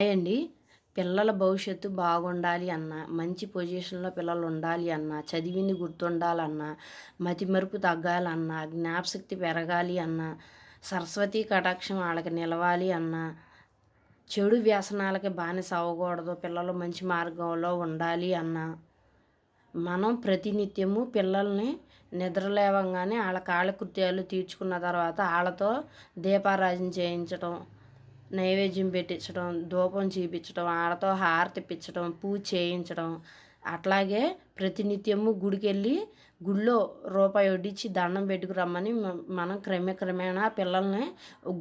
అండి. పిల్లల భవిష్యత్తు బాగుండాలి అన్న మంచి పొజిషన్లో పిల్లలు ఉండాలి అన్న చదివింది గుర్తుండాలన్న మతిమరుపు తగ్గాలన్న జ్ఞాపశక్తి పెరగాలి అన్న సరస్వతి కటాక్షం వాళ్ళకి నిలవాలి అన్న చెడు వ్యసనాలకి బానిస అవ్వకూడదు పిల్లలు మంచి మార్గంలో ఉండాలి అన్న మనం ప్రతినిత్యము పిల్లల్ని నిద్రలేవంగానే వాళ్ళ కాలకృత్యాలు తీర్చుకున్న తర్వాత వాళ్ళతో దీపారాజన చేయించడం నైవేద్యం పెట్టించడం ధూపం చూపించడం ఆడతో హారతి ఇప్పించడం పూజ చేయించడం. అట్లాగే ప్రతినిత్యము గుడికి వెళ్ళి గుళ్ళో రూపాయి వడ్డించి దండం పెట్టుకురమ్మని మనం క్రమక్రమేణా పిల్లల్ని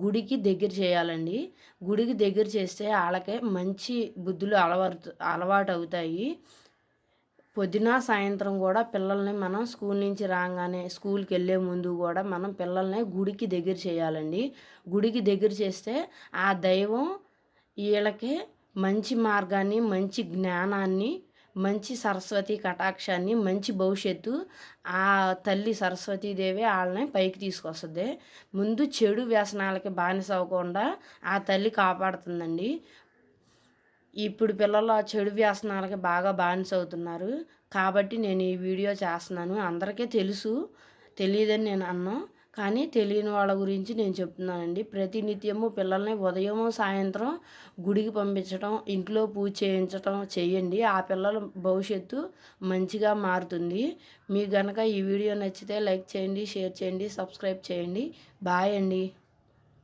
గుడికి దగ్గర చేయాలండి. గుడికి దగ్గర చేస్తే వాళ్ళకే మంచి బుద్ధులు అలవాటు అలవాటు అవుతాయి పొద్దున సాయంత్రం కూడా పిల్లల్ని మనం స్కూల్ నుంచి రాగానే స్కూల్కి వెళ్ళే ముందు కూడా మనం పిల్లల్ని గుడికి దగ్గర చేయాలండి. గుడికి దగ్గర చేస్తే ఆ దైవం వీళ్ళకి మంచి మార్గాన్ని మంచి జ్ఞానాన్ని మంచి సరస్వతి కటాక్షాన్ని మంచి భవిష్యత్తు ఆ తల్లి సరస్వతీదేవి వాళ్ళని పైకి తీసుకొస్తుంది. ముందు చెడు వ్యసనాలకి బానిస అవ్వకుండా ఆ తల్లి కాపాడుతుందండి. ఇప్పుడు పిల్లలు ఆ చెడు వ్యసనాలకి బాగా బానిస అవుతున్నారు. కాబట్టి నేను ఈ వీడియో చేస్తున్నాను. అందరికీ తెలుసు తెలియదని నేను అన్నాను కానీ తెలియని వాళ్ళ గురించి నేను చెప్తున్నానండి. ప్రతినిత్యము పిల్లల్ని ఉదయం సాయంత్రం గుడికి పంపించడం ఇంట్లో పూజ చేయించడం చేయండి. ఆ పిల్లల భవిష్యత్తు మంచిగా మారుతుంది. మీకు కనుక ఈ వీడియో నచ్చితే లైక్ చేయండి షేర్ చేయండి సబ్స్క్రైబ్ చేయండి. బాయ్ అండి.